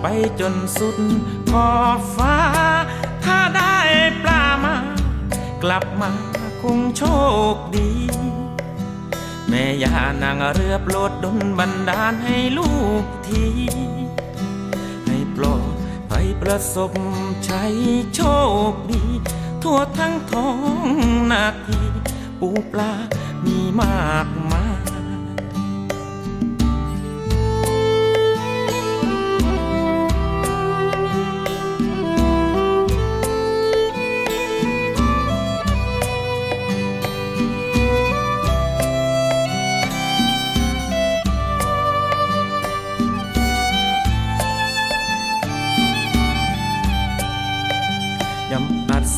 ไปจนสุดขอบฟ้า ถ้าได้ปลามา กลับมาคงโชคดี แม่ย่านางเรือโปรดดลบันดาลให้ลูกที ให้ปลอดภัยประสบชัยโชคดี ทั่วทั้งท้องนาที ปูปลามีมากมาย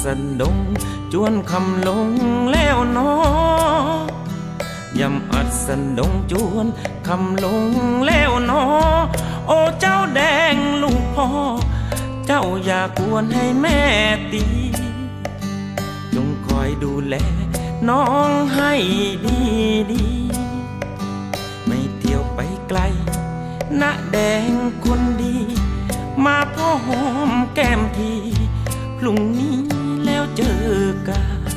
สันดง จวนคำลงแล้วนอยำอัดสันดงจวนคำลงแล้วนอ โอ้เจ้าแดงลูกพ่อ เจ้าอย่ากวนให้แม่ตี จงคอยดูแลน้องให้ดีดี ไม่เที่ยวไปไกลณแดงคนดี มาพ่อหอมแก้มทีพรุ่งนี้ ล้วเจอกัน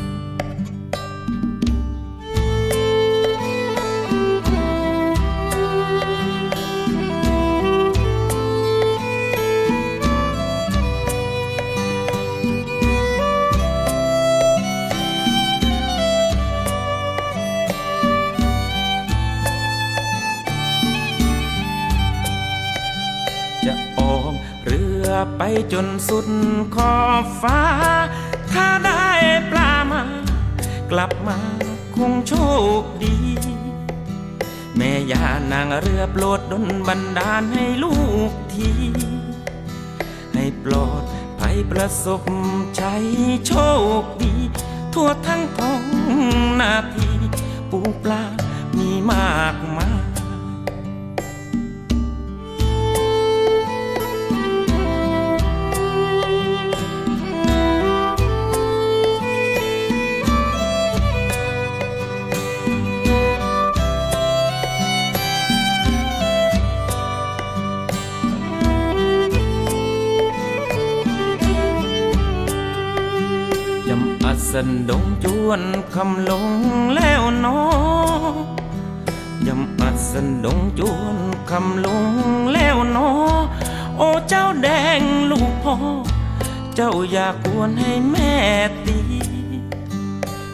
จะออกเรือไปจนสุดขอบฟ้า ถ้าได้ปลามา กลับมาคงโชคดี แม่ย่านางเรือโปรดดลบันดาลให้ลูกที ให้ปลอดภัยประสบชัยโชคดี ทั่วทั้งท้องนาที ปูปลามีมากมาย สันดงจวนคำลงแล้วเนอยำอัดสันดงจวนคำลงแล้วเนอโอ้เจ้าแดงลูกพ่อ เจ้าอยากวนให้แม่ตี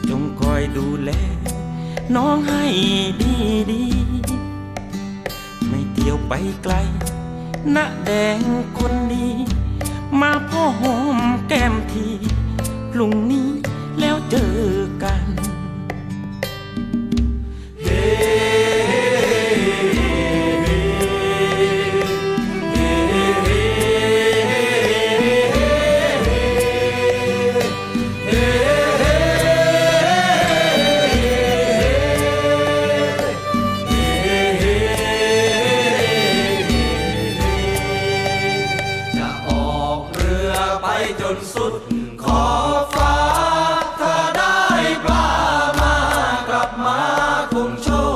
จงคอยดูแล น้องให้ดีดี ไม่เที่ยวไปไกลณแดงคนดี มาพ่อหอมแก้มทีพรุ่งนี้ แล้วเจอกัน มาคงโชค